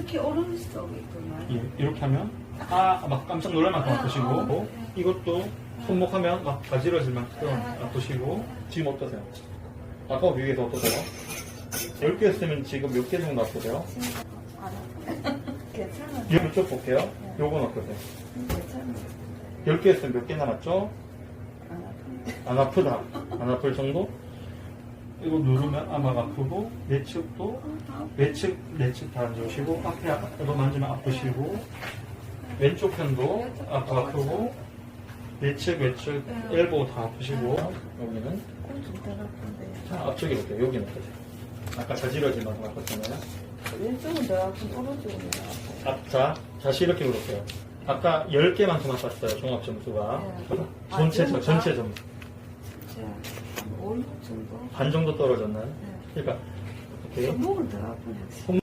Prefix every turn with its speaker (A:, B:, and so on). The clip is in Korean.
A: 특히 오른쪽이 있구나.
B: 예, 이렇게 하면 아 막 깜짝 놀랄 만큼 아프시고 이것도 손목하면 막 가지러질 만큼 아프시고 지금 어떠세요? 아까 비교해서 어떠세요? 10개 했으면 지금 몇 개 정도 아프세요?
A: 괜찮아.
B: 이쪽 볼게요. 요건 어떠세요?
A: 괜찮아.
B: 10개 했으면 몇 개 남았죠?
A: 안
B: 아프다. 안 아플 정도? 이거 누르면 아막 아프고 내 측도 내 측 내측 다 앉으시고 앞에 도 만지면 아프시고 왼쪽 편도 아프 아프고 내측 외측 엘보 다 아프시고 여기는
A: 아픈데.
B: 자 앞쪽에 볼게요. 여기는 어떠세요? 아까 자지러질 만큼 아팠잖아요.
A: 왼쪽은 더 아픈 오른쪽은 더 아파.
B: 앞자 다시 이렇게 볼게요. 아까 10개만큼 아팠어요. 종합 점수가
A: 네. 아,
B: 전체
A: 전부 다?
B: 전체 점수
A: 자, 한 5, 6 정도?
B: 반 정도 떨어졌나요?
A: 네.
B: 그러니까 이렇게
A: 목은 더 아픈 확실히.